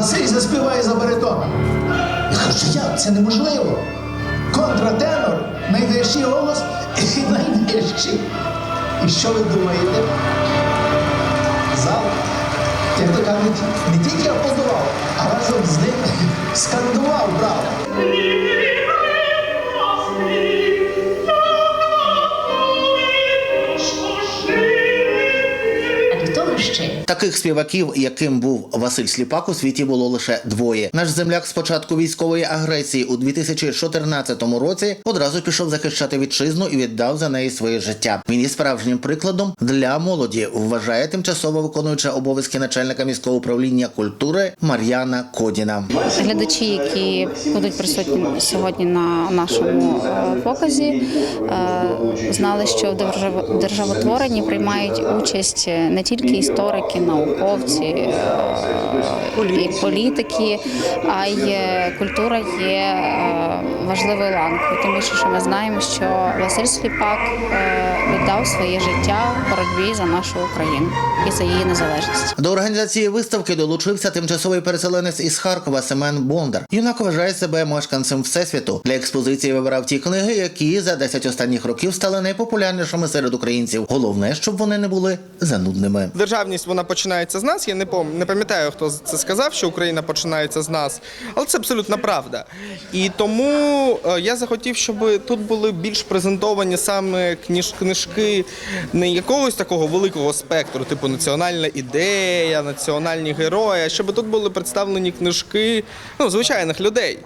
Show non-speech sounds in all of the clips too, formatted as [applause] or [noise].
Василь заспіває за баритоном. Я кажу, як це неможливо. Контратенор, найвищий голос і [laughs] найнижчий. І що ви думаєте? Зал, як то кажуть, не тільки аплодував, а разом з ним Ще Таких співаків, яким був Василь Сліпак, у світі було лише двоє. Наш земляк з початку військової агресії у 2014 році одразу пішов захищати вітчизну і віддав за неї своє життя. Він є справжнім прикладом для молоді. Вважає тимчасово виконуюча обов'язки начальника міського управління культури Мар'яна Кодіна. Глядачі, які будуть присутні сьогодні на нашому е, показі, е, знали, що в держав- державотворенні приймають участь не тільки історики, науковці е, і політики, а й культура є е, важливою ланкою. Тим більше, що ми знаємо, що Василь Сліпак е, віддав своє життя в боротьбі за нашу Україну і за її незалежність. До організації виставки долучився тимчасовий переселенець із Харкова Семен Бондар. Юнак вважає себе мешканцем всесвіту. Для експозиції вибирав ті книги, які за 10 останніх років стали найпопулярнішими серед українців. Головне, щоб вони не були занудними. Державність вона починається з нас. Я не пом... не пам'ятаю, хто це сказав, що Україна починається з нас, але це абсолютно правда. І тому е, я захотів, щоб тут були більш презентовані саме кніж... книжки не якогось такого великого спектру, типу національна ідея, національні герої, а щоб тут були представлені книжки ну, звичайних людей.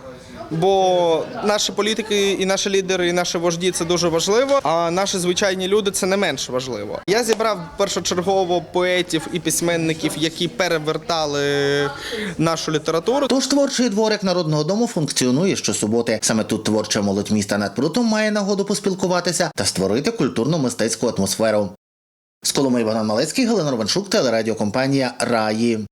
Бо наші політики, і наші лідери, і наші вожді це дуже важливо. А наші звичайні люди це не менш важливо. Я зібрав першочергово поетів і письменників, які перевертали нашу літературу. Тож творчий дворик народного дому функціонує щосуботи. Саме тут творча молодь міста над прутом має нагоду поспілкуватися та створити культурно-мистецьку атмосферу. З Коломи Іван Малецький, Галина Ровеншук, телерадіокомпанія Раї.